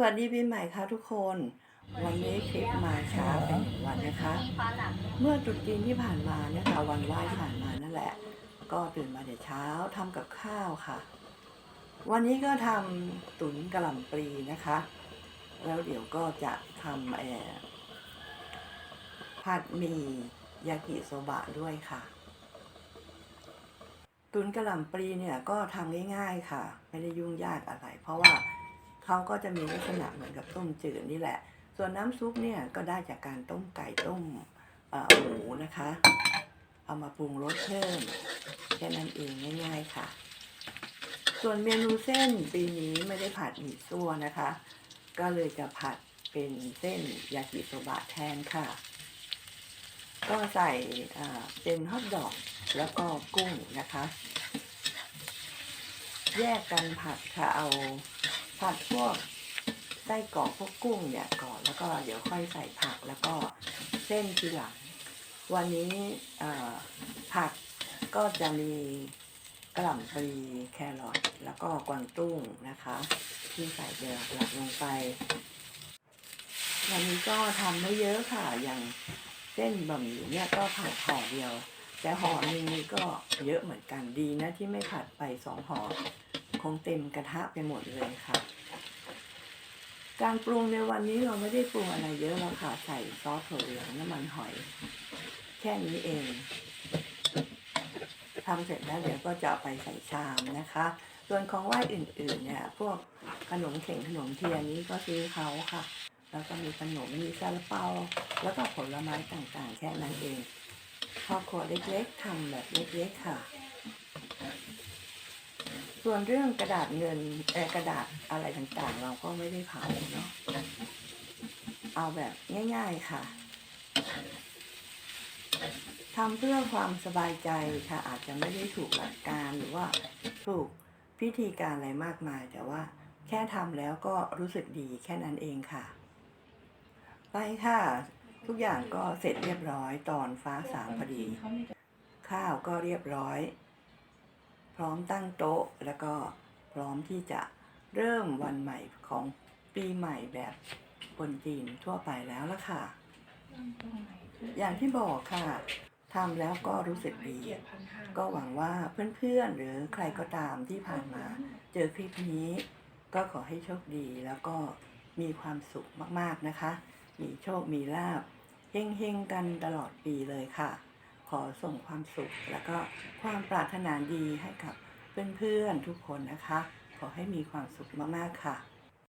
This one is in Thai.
สวัสดีปีใหม่ค่ะทุกคน วันนี้คลิปมาช้าไปหนึ่งวันนะคะ เมื่อตรุษจีนที่ผ่านมาเนี่ยค่ะวันไหว้ผ่านมานั่นแหละ ก็ตื่นมาแต่เช้าทำกับข้าวค่ะ วันนี้ก็ทำตุ๋นกระหล่ำปลีนะคะ แล้วเดี๋ยวก็จะทำเอ่อผัดหมี่ยากิโซบะด้วยค่ะ ตุ๋นกระหล่ำปลีเนี่ยก็ทำง่ายๆค่ะ ไม่ได้ยุ่งยากอะไรเพราะว่า เขาก็จะมีลักษณะเหมือนกับต้มจืดนี่แหละ ส่วนน้ำซุปเนี่ยก็ได้จากการต้มไก่ต้มหมูนะคะ เอามาปรุงรสเพิ่มแค่นั้นเองง่ายๆค่ะ ส่วนเมนูเส้นปีนี้ไม่ได้ผัดหมี่ซั่วนะคะ ก็เลยจะผัดเป็นเส้นยากิโซบะแทนค่ะ ก็ใส่เป็นฮอทดอกแล้วก็กุ้งนะคะ แยกกันผัดค่ะเอา ผัดพวกไส้กรอกพวกกุ้งเนี่ยก่อนแล้วก็เดี๋ยวค่อยใส่ผักแล้วก็เส้นทีหลัง วันนี้ผักก็จะมีกระหล่ำปลีแครอทแล้วก็กวางตุ้งนะคะ ที่ใส่เดือหลักลงไป วันนี้ก็ทำไม่เยอะค่ะอย่างเส้นบะหมี่เนี่ยก็ผัดห่อเดียว แต่ห่อหนึงนี่ก็เยอะเหมือนกันดีนะที่ไม่ผัดไปสองห่อ คงเต็มกระทะไปหมดเลยค่ะ การปรุงในวันนี้เราไม่ได้ปรุงอะไรเยอะแล้วค่ะ ใส่ซอสถั่วเหลืองน้ำมันหอย แค่นี้เองทำเสร็จแล้วเดี๋ยวก็จะไปใส่ชามนะคะ ส่วนของไหว้อื่นๆเนี่ยพวกขนมเข่งขนมเทียนนี้ก็ซื้อเขาค่ะ แล้วก็มีขนมมีซาลาเปา แล้วก็ผลไม้ต่างๆ แค่นั้นเองครอบครัวเล็กๆทำแบบเล็กๆค่ะ ส่วนเรื่องกระดาษเงินเออกระดาษอะไรต่างๆ เราก็ไม่ได้เผาเนาะเอาแบบง่าย ๆค่ะทำเพื่อความสบายใจค่ะ อาจจะไม่ได้ถูกหลักการหรือว่าถูกพิธีการอะไรมากมาย แต่ว่าแค่ทำแล้วก็รู้สึกดีแค่นั้นเองค่ะ ไปค่ะ ทุกอย่างก็เสร็จเรียบร้อยตอนฟ้าสางพอดี ข้าวก็เรียบร้อย พร้อมตั้งโต๊ะ แล้วก็พร้อมที่จะเริ่มวันใหม่ของปีใหม่แบบคนจีนทั่วไปแล้วละค่ะ อย่างที่บอกค่ะทำแล้วก็รู้สึกดี ก็หวังว่าเพื่อนๆ หรือใครก็ตามที่ผ่านมา เจอคลิปนี้ ก็ขอให้โชคดีแล้วก็มีความสุขมากๆนะคะ มีโชคมีลาบเฮงๆกันตลอดปีเลยค่ะ ขอส่งความสุข และก็ความปรารถนาดีให้กับเพื่อนๆทุกคนนะคะ ขอให้มีความสุขมากๆค่ะ